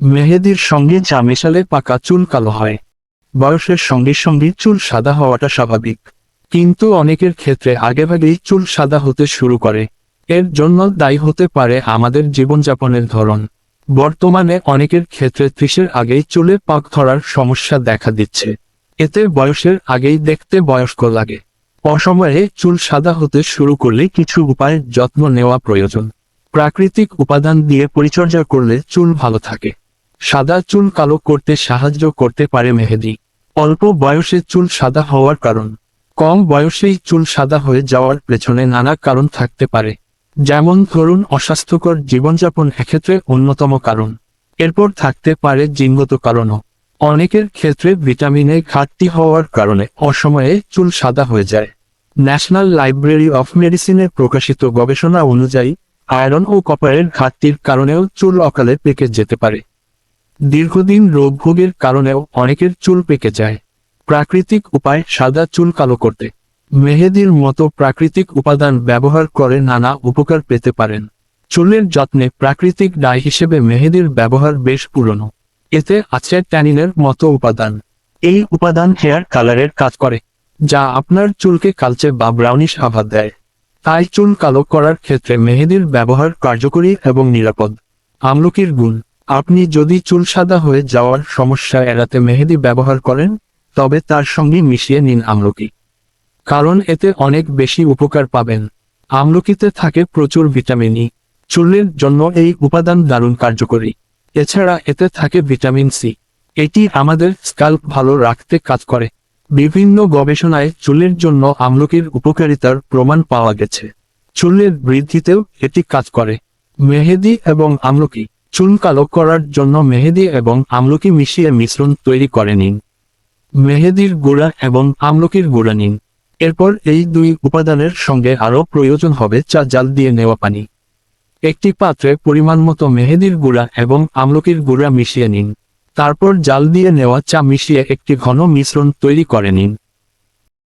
মেহেদির সঙ্গে চা মেশালে পাকা চুল কালো হয়। বয়সের সঙ্গে সঙ্গে চুল সাদা হওয়াটা স্বাভাবিক। কিন্তু অনেকের ক্ষেত্রে আগেভাগেই চুল সাদা হতে শুরু করে। এর জন্য দায়ী হতে পারে আমাদের জীবনযাপনের ধরন। বর্তমানে অনেকের ক্ষেত্রে ত্রিশের আগেই চুলে পাক ধরার সমস্যা দেখা দিচ্ছে। এতে বয়সের আগেই দেখতে বয়স্ক লাগে। অসময়ে চুল সাদা হতে শুরু করলে কিছু উপায়ের যত্ন নেওয়া প্রয়োজন। প্রাকৃতিক উপাদান দিয়ে পরিচর্যা করলে চুল ভালো থাকে। সাদা চুল কালো করতে সাহায্য করতে পারে মেহেদি। অল্প বয়সে চুল সাদা হওয়ার কারণ। কম বয়সেই চুল সাদা হয়ে যাওয়ার পেছনে নানা কারণ থাকতে পারে। যেমন ধরুন, অস্বাস্থ্যকর জীবনযাপন এক্ষেত্রে অন্যতম কারণ। এরপর থাকতে পারে জিনগত কারণও। অনেকের ক্ষেত্রে ভিটামিনে ঘাটতি হওয়ার কারণে অসময়ে চুল সাদা হয়ে যায়। ন্যাশনাল লাইব্রেরি অফ মেডিসিনে প্রকাশিত গবেষণা অনুযায়ী, আয়রন ও কপারের ঘাটতির কারণেও চুল অকালে পেকে যেতে পারে। দীর্ঘদিন রোগ ভোগের কারণেও অনেকের চুল পেকে যায়। প্রাকৃতিক উপায় সাদা চুল কালো করতে। মেহেদির মতো প্রাকৃতিক উপাদান ব্যবহার করে নানা উপকার পেতে পারেন। চুলের যত্নে প্রাকৃতিক ডাই হিসেবে মেহেদির ব্যবহার বেশ পুরনো। এতে আছে ট্যানিনের মতো উপাদান। এই উপাদান হেয়ার কালারের কাজ করে, যা আপনার চুলকে কালচে বা ব্রাউনিশ আভা দেয়। তাই চুল কালো করার ক্ষেত্রে মেহেদির ব্যবহার কার্যকরী এবং নিরাপদ। আমলকির গুণ আপনি যদি চুল সাদা হয়ে যাওয়ার সমস্যা এড়াতে মেহেদি ব্যবহার করেন, তবে তার সঙ্গে মিশিয়ে নিন আমলকি। কারণ এতে অনেক বেশি উপকার পাবেন। আমলকিতে থাকে প্রচুর ভিটামিন ই। চুলের জন্য এই উপাদান দারুণ কার্যকরী। এছাড়া এতে থাকে ভিটামিন সি। এটি আমাদের স্কাল্প ভালো রাখতে কাজ করে। বিভিন্ন গবেষণায় চুলের জন্য আমলকির উপকারিতার প্রমাণ পাওয়া গেছে। চুলের বৃদ্ধিতেও এটি কাজ করে। মেহেদি এবং আমলকি চুল কালো করার জন্য মেহেদি এবং আমলকি মিশিয়ে মিশ্রণ তৈরি করে নিন। মেহেদির গুঁড়া এবং আমলকির গুঁড়া নিন। এরপর এই দুই উপাদানের সঙ্গে আরও প্রয়োজন হবে চা জাল দিয়ে নেওয়া পানি। একটি পাত্রে পরিমাণ মতো মেহেদির গুঁড়া এবং আমলকির গুঁড়া মিশিয়ে নিন। তারপর জাল দিয়ে নেওয়া চা মিশিয়ে একটি ঘন মিশ্রণ তৈরি করে নিন।